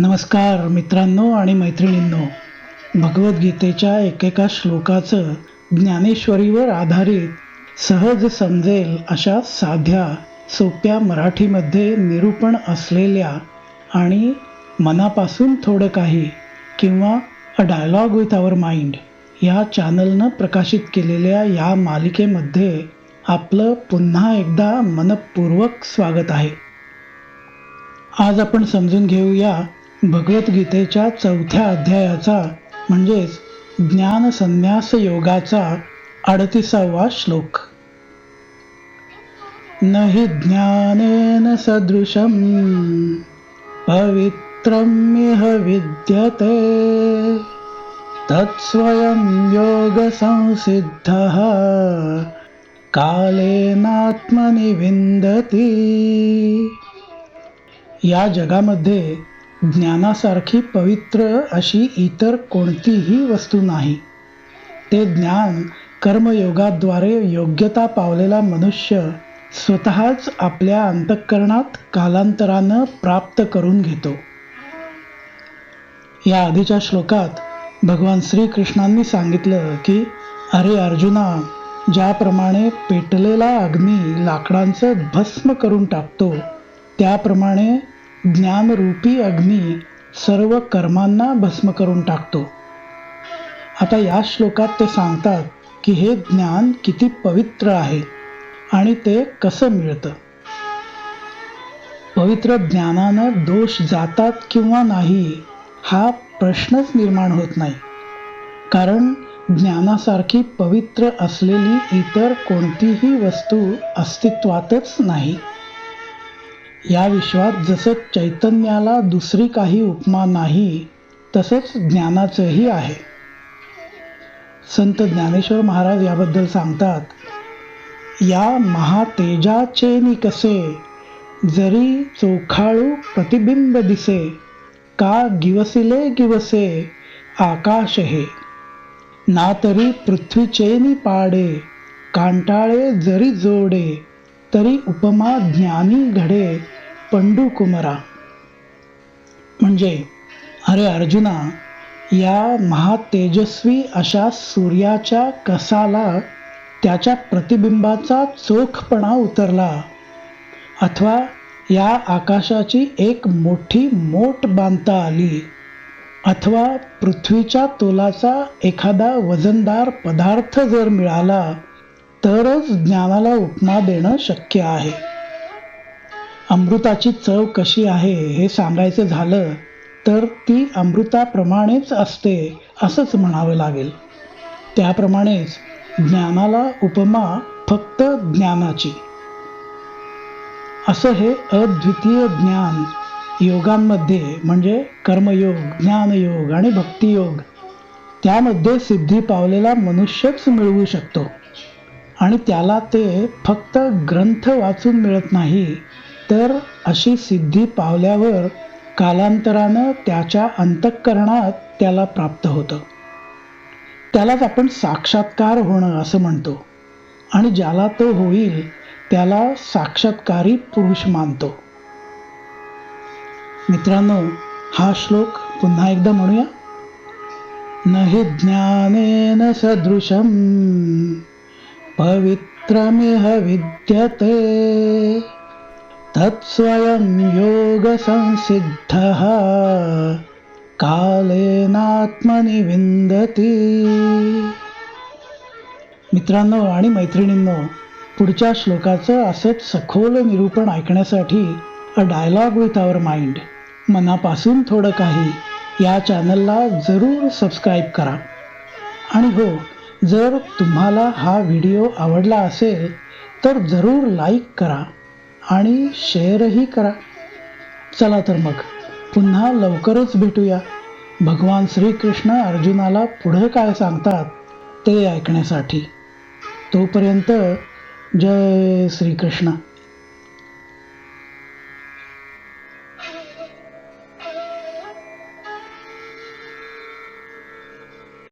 नमस्कार मित्रांनो आणि मैत्रिणींनो. भगवद्गीतेच्या एकेका श्लोकाचं ज्ञानेश्वरीवर आधारित सहज समजेल अशा साध्या सोप्या मराठीमध्ये निरूपण असलेल्या आणि मनापासून थोडं काही किंवा a dialogue with our mind या चॅनलनं प्रकाशित केलेल्या या मालिकेमध्ये आपलं पुन्हा एकदा मनपूर्वक स्वागत आहे. आज आपण समजून घेऊया भगवद्गीतेच्या चौथ्या अध्यायाचा म्हणजेच ज्ञान संन्यास योगाचा अडतिसावा श्लोक. न हि ज्ञानेन सदृशं पवित्रमिह विद्यते। तत्स्वयं योगसंसिद्धः कालेनात्मनि विंदती या जगामध्ये ज्ञानासारखी पवित्र अशी इतर कोणतीही वस्तू नाही. ते ज्ञान कर्मयोगाद्वारे योग्यता पावलेला मनुष्य स्वतःच आपल्या अंतःकरणात कालांतरानं प्राप्त करून घेतो. या आधीच्या श्लोकात भगवान श्रीकृष्णांनी सांगितलं की अरे अर्जुना ज्याप्रमाणे पेटलेला अग्नी लाकडांचं भस्म करून टाकतो त्याप्रमाणे ज्ञानरूपी अग्नी सर्व कर्मांना भस्म करून टाकतो. आता या श्लोकात ते सांगतात की हे ज्ञान किती पवित्र आहे आणि ते कसं मिळतं. पवित्र ज्ञानानं दोष जातात किंवा नाही हा प्रश्नच निर्माण होत नाही. कारण ज्ञानासारखी पवित्र असलेली इतर कोणतीही वस्तू अस्तित्वातच नाही. या विश्वात जसं चैतन्याला दुसरी काही उपमा नाही तसंच ज्ञानाचंही आहे. संत ज्ञानेश्वर महाराज याबद्दल सांगतात या महातेजाचे निकसे जरी चोखाळू प्रतिबिंब दिसे का गिवसिले गिवसे आकाश हे? ना तरी पृथ्वीचेनी पाडे कांटाळे जरी जोडे तरी उपमा ज्ञानी घडे पंडू कुमरा म्हणजे अरे अर्जुना या महातेजस्वी अशा सूर्याच्या कसाला त्याच्या प्रतिबिंबाचा चोखपणा उतरला अथवा या आकाशाची एक मोठी मोठ बांधता आली अथवा पृथ्वीच्या तोलाचा एखादा वजनदार पदार्थ जर मिळाला तरच ज्ञानाला उपमा देणं शक्य आहे. अमृताची चव कशी आहे हे सांगायचं झालं तर ती अमृताप्रमाणेच असते असंच म्हणावं लागेल. त्याप्रमाणेच ज्ञानाला उपमा फक्त ज्ञानाची. असं हे अद्वितीय ज्ञान योगांमध्ये म्हणजे कर्मयोग ज्ञानयोग आणि भक्तियोग त्यामध्ये सिद्धी पावलेला मनुष्यच मिळवू शकतो. आणि त्याला ते फक्त ग्रंथ वाचून मिळत नाही तर अशी सिद्धी पावल्यावर कालांतरानं त्याच्या अंतःकरणात त्याला प्राप्त होतं. त्यालाच आपण साक्षात्कार होणं असं म्हणतो आणि ज्याला तो होईल त्याला साक्षात्कारी पुरुष मानतो. मित्रांनो हा श्लोक पुन्हा एकदा म्हणूया. न हि ज्ञानेन सदृशम पवित्रमिह विद्यते तत्स्वयं योगसंसिद्धः। कालेनात्मनि विंदती मित्रांनो आणि मैत्रिणींनो पुढच्या श्लोकाचं असंच सखोल निरूपण ऐकण्यासाठी a dialogue with our mind मनापासून थोडं काही या चॅनलला जरूर सबस्क्राईब करा. आणि हो जर तुम्हाला हा व्हिडिओ आवडला असेल तर जरूर लाईक करा आणि शेअरही करा. चला तर मग पुन्हा लवकरच भेटूया. भगवान श्रीकृष्ण अर्जुनाला पुढं काय सांगतात ते ऐकण्यासाठी. तोपर्यंत जय श्रीकृष्ण.